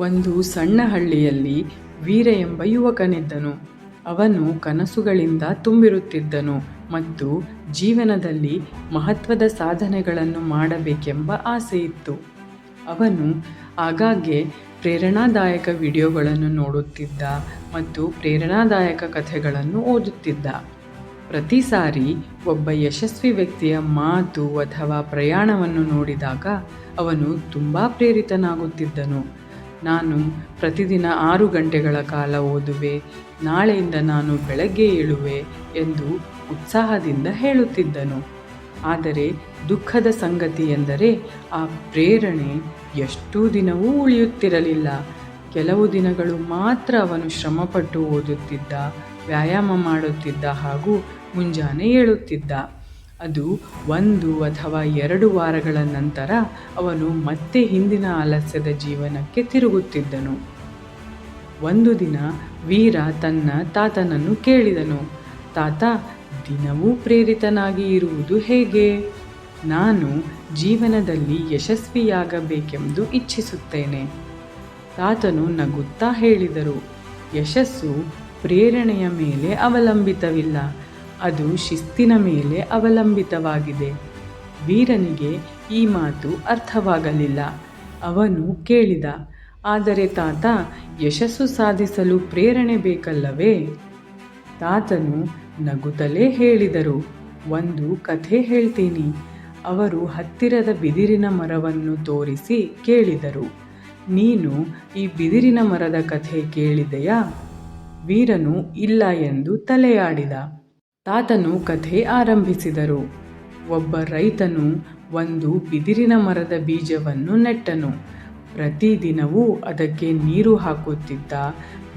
ಒಂದು ಸಣ್ಣ ಹಳ್ಳಿಯಲ್ಲಿ ವೀರ ಎಂಬ ಯುವಕನಿದ್ದನು. ಅವನು ಕನಸುಗಳಿಂದ ತುಂಬಿರುತ್ತಿದ್ದನು ಮತ್ತು ಜೀವನದಲ್ಲಿ ಮಹತ್ವದ ಸಾಧನೆಗಳನ್ನು ಮಾಡಬೇಕೆಂಬ ಆಸೆಯಿತ್ತು. ಅವನು ಆಗಾಗ್ಗೆ ಪ್ರೇರಣಾದಾಯಕ ವಿಡಿಯೋಗಳನ್ನು ನೋಡುತ್ತಿದ್ದ ಮತ್ತು ಪ್ರೇರಣಾದಾಯಕ ಕಥೆಗಳನ್ನು ಓದುತ್ತಿದ್ದ. ಪ್ರತಿ ಸಾರಿ ಒಬ್ಬ ಯಶಸ್ವಿ ವ್ಯಕ್ತಿಯ ಮಾತು ಅಥವಾ ಪ್ರಯಾಣವನ್ನು ನೋಡಿದಾಗ ಅವನು ತುಂಬ ಪ್ರೇರಿತನಾಗುತ್ತಿದ್ದನು. ನಾನು ಪ್ರತಿದಿನ ಆರು ಗಂಟೆಗಳ ಕಾಲ ಓದುವೆ, ನಾಳೆಯಿಂದ ನಾನು ಬೆಳಗ್ಗೆ ಏಳುವೆ ಎಂದು ಉತ್ಸಾಹದಿಂದ ಹೇಳುತ್ತಿದ್ದನು. ಆದರೆ ದುಃಖದ ಸಂಗತಿ ಎಂದರೆ ಆ ಪ್ರೇರಣೆ ಎಷ್ಟೂ ದಿನವೂ ಉಳಿಯುತ್ತಿರಲಿಲ್ಲ. ಕೆಲವು ದಿನಗಳು ಮಾತ್ರ ಅವನು ಶ್ರಮಪಟ್ಟು ಓದುತ್ತಿದ್ದ, ವ್ಯಾಯಾಮ ಮಾಡುತ್ತಿದ್ದ ಹಾಗೂ ಮುಂಜಾನೆ ಏಳುತ್ತಿದ್ದ. ಅದು ಒಂದು ಅಥವಾ ಎರಡು ವಾರಗಳ ನಂತರ ಅವನು ಮತ್ತೆ ಹಿಂದಿನ ಆಲಸ್ಯದ ಜೀವನಕ್ಕೆ ತಿರುಗುತ್ತಿದ್ದನು. ಒಂದು ದಿನ ವೀರ ತನ್ನ ತಾತನನ್ನು ಕೇಳಿದನು. ತಾತ, ದಿನವೂ ಪ್ರೇರಿತನಾಗಿ ಇರುವುದು ಹೇಗೆ? ನಾನು ಜೀವನದಲ್ಲಿ ಯಶಸ್ವಿಯಾಗಬೇಕೆಂದು ಇಚ್ಛಿಸುತ್ತೇನೆ. ತಾತನು ನಗುತ್ತಾ ಹೇಳಿದರು. ಯಶಸ್ಸು ಪ್ರೇರಣೆಯ ಮೇಲೆ ಅವಲಂಬಿತವಿಲ್ಲ. ಅದು ಶಿಸ್ತಿನ ಮೇಲೆ ಅವಲಂಬಿತವಾಗಿದೆ. ವೀರನಿಗೆ ಈ ಮಾತು ಅರ್ಥವಾಗಲಿಲ್ಲ. ಅವನು ಕೇಳಿದ, ಆದರೆ ತಾತ, ಯಶಸ್ಸು ಸಾಧಿಸಲು ಪ್ರೇರಣೆ ಬೇಕಲ್ಲವೇ? ತಾತನು ನಗುತ್ತಲೇ ಹೇಳಿದರು, ಒಂದು ಕಥೆ ಹೇಳ್ತೀನಿ. ಅವರು ಹತ್ತಿರದ ಬಿದಿರಿನ ಮರವನ್ನು ತೋರಿಸಿ ಕೇಳಿದರು, ನೀನು ಈ ಬಿದಿರಿನ ಮರದ ಕಥೆ ಕೇಳಿದೆಯಾ? ವೀರನು ಇಲ್ಲ ಎಂದು ತಲೆಯಾಡಿದ. ತಾತನು ಕಥೆ ಆರಂಭಿಸಿದರು. ಒಬ್ಬ ರೈತನು ಒಂದು ಬಿದಿರಿನ ಮರದ ಬೀಜವನ್ನು ನೆಟ್ಟನು. ಪ್ರತಿದಿನವೂ ಅದಕ್ಕೆ ನೀರು ಹಾಕುತ್ತಿದ್ದ,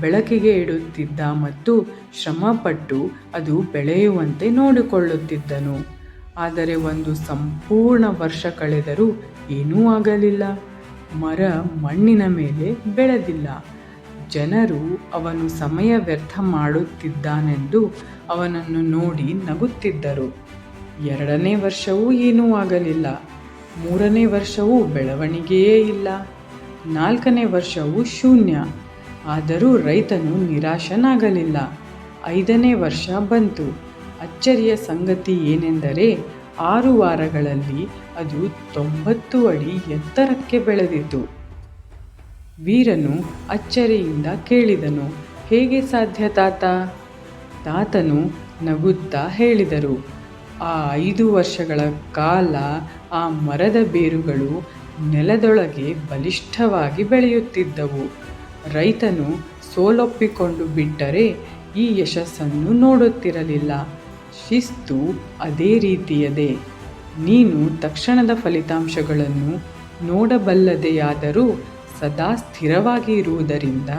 ಬೆಳಕಿಗೆ ಇಡುತ್ತಿದ್ದ ಮತ್ತು ಶ್ರಮಪಟ್ಟು ಅದು ಬೆಳೆಯುವಂತೆ ನೋಡಿಕೊಳ್ಳುತ್ತಿದ್ದನು. ಆದರೆ ಒಂದು ಸಂಪೂರ್ಣ ವರ್ಷ ಕಳೆದರೂ ಏನೂ ಆಗಲಿಲ್ಲ. ಮರ ಮಣ್ಣಿನ ಮೇಲೆ ಬೆಳೆದಿಲ್ಲ. ಜನರು ಅವನು ಸಮಯ ವ್ಯರ್ಥ ಮಾಡುತ್ತಿದ್ದಾನೆಂದು ಅವನನ್ನು ನೋಡಿ ನಗುತ್ತಿದ್ದರು. ಎರಡನೇ ವರ್ಷವೂ ಏನೂ ಆಗಲಿಲ್ಲ. ಮೂರನೇ ವರ್ಷವೂ ಬೆಳವಣಿಗೆಯೇ ಇಲ್ಲ. ನಾಲ್ಕನೇ ವರ್ಷವೂ ಶೂನ್ಯ. ಆದರೂ ರೈತನು ನಿರಾಶನಾಗಲಿಲ್ಲ. ಐದನೇ ವರ್ಷ ಬಂತು. ಅಚ್ಚರಿಯ ಸಂಗತಿ ಏನೆಂದರೆ, ಆರು ವಾರಗಳಲ್ಲಿ ಅದು ತೊಂಬತ್ತು ಅಡಿ ಎತ್ತರಕ್ಕೆ ಬೆಳೆದಿತು. ವೀರನು ಅಚ್ಚರಿಯಿಂದ ಕೇಳಿದನು, ಹೇಗೆ ಸಾಧ್ಯ ತಾತ? ತಾತನು ನಗುತ್ತಾ ಹೇಳಿದರು, ಆ ಐದು ವರ್ಷಗಳ ಕಾಲ ಆ ಮರದ ಬೇರುಗಳು ನೆಲದೊಳಗೆ ಬಲಿಷ್ಠವಾಗಿ ಬೆಳೆಯುತ್ತಿದ್ದವು. ರೈತನು ಸೋಲೊಪ್ಪಿಕೊಂಡು ಬಿಟ್ಟರೆ ಈ ಯಶಸ್ಸನ್ನು ನೋಡುತ್ತಿರಲಿಲ್ಲ. ಶಿಸ್ತು ಅದೇ ರೀತಿಯದೇ. ನೀನು ತಕ್ಷಣದ ಫಲಿತಾಂಶಗಳನ್ನು ನೋಡಬಲ್ಲದೆಯಾದರೂ ಸದಾ ಸ್ಥಿರವಾಗಿ ಇರುವುದರಿಂದ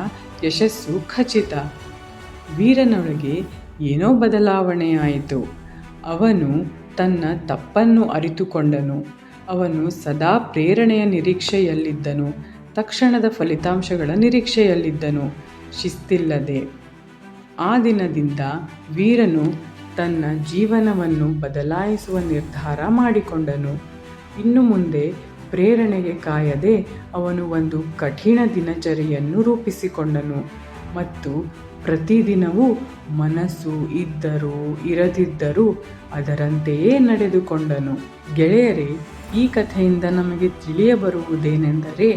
ಯಶಸ್ಸು ಖಚಿತ. ವೀರನೊಳಗೆ ಏನೋ ಬದಲಾವಣೆಯಾಯಿತು. ಅವನು ತನ್ನ ತಪ್ಪನ್ನು ಅರಿತುಕೊಂಡನು. ಅವನು ಸದಾ ಪ್ರೇರಣೆಯ ನಿರೀಕ್ಷೆಯಲ್ಲಿದ್ದನು. ತಕ್ಷಣದ ಫಲಿತಾಂಶಗಳ ನಿರೀಕ್ಷೆಯಲ್ಲಿದ್ದನು. ಶಿಸ್ತಿಲ್ಲದೆ. ಆ ದಿನದಿಂದ ವೀರನು ತನ್ನ ಜೀವನವನ್ನು ಬದಲಾಯಿಸುವ ನಿರ್ಧಾರ ಮಾಡಿಕೊಂಡನು. ಇನ್ನು ಮುಂದೆ ಪ್ರೇರಣೆಗೆ ಕಾಯದೆ ಅವನು ಒಂದು ಕಠಿಣ ದಿನಚರಿಯನ್ನು ರೂಪಿಸಿಕೊಂಡನು. ಮತ್ತು ಪ್ರತಿದಿನವೂ ಮನಸ್ಸು ಇದ್ದರೂ ಇರದಿದ್ದರೂ ಅದರಂತೆಯೇ ನಡೆದುಕೊಂಡನು. ಗೆಳೆಯರೇ, ಈ ಕಥೆಯಿಂದ ನಮಗೆ ತಿಳಿಯಬರುವುದೇನೆಂದರೆ,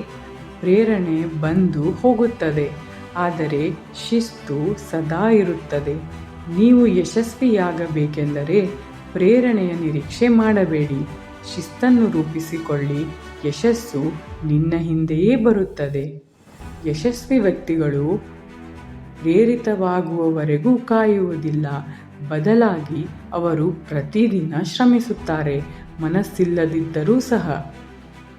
ಪ್ರೇರಣೆ ಬಂದು ಹೋಗುತ್ತದೆ, ಆದರೆ ಶಿಸ್ತು ಸದಾ ಇರುತ್ತದೆ. ನೀವು ಯಶಸ್ವಿಯಾಗಬೇಕೆಂದರೆ ಪ್ರೇರಣೆಯ ನಿರೀಕ್ಷೆ ಮಾಡಬೇಡಿ. ಶಿಸ್ತನ್ನು ರೂಪಿಸಿಕೊಳ್ಳಿ ಯಶಸ್ಸು ನಿನ್ನ ಹಿಂದೆಯೇ ಬರುತ್ತದೆ. ಯಶಸ್ವಿ ವ್ಯಕ್ತಿಗಳು ಪ್ರೇರಿತವಾಗುವವರೆಗೂ ಕಾಯುವುದಿಲ್ಲ. ಬದಲಾಗಿ ಅವರು ಪ್ರತಿದಿನ ಶ್ರಮಿಸುತ್ತಾರೆ. ಮನಸ್ಸಿಲ್ಲದಿದ್ದರೂ ಸಹ.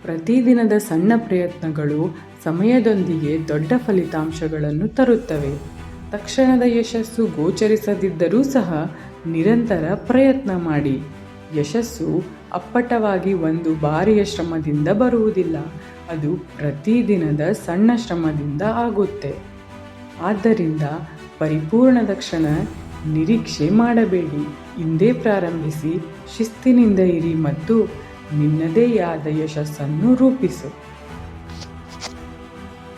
ಪ್ರತಿದಿನದ ಸಣ್ಣ ಪ್ರಯತ್ನಗಳು ಸಮಯದೊಂದಿಗೆ ದೊಡ್ಡ ಫಲಿತಾಂಶಗಳನ್ನು ತರುತ್ತವೆ. ತಕ್ಷಣದ ಯಶಸ್ಸು ಗೋಚರಿಸದಿದ್ದರೂ ಸಹ ನಿರಂತರ ಪ್ರಯತ್ನ ಮಾಡಿ. ಯಶಸ್ಸು ಅಪ್ಪಟವಾಗಿ ಒಂದು ಬಾರಿಯ ಶ್ರಮದಿಂದ ಬರುವುದಿಲ್ಲ. ಅದು ಪ್ರತಿದಿನದ ಸಣ್ಣ ಶ್ರಮದಿಂದ ಆಗುತ್ತೆ. ಆದ್ದರಿಂದ ಪರಿಪೂರ್ಣದ ಕ್ಷಣ ನಿರೀಕ್ಷೆ ಮಾಡಬೇಡಿ. ಇಂದೇ ಪ್ರಾರಂಭಿಸಿ, ಶಿಸ್ತಿನಿಂದ ಇರಿ ಮತ್ತು ನಿನ್ನದೇ ಆದ ಯಶಸ್ಸನ್ನು ರೂಪಿಸು.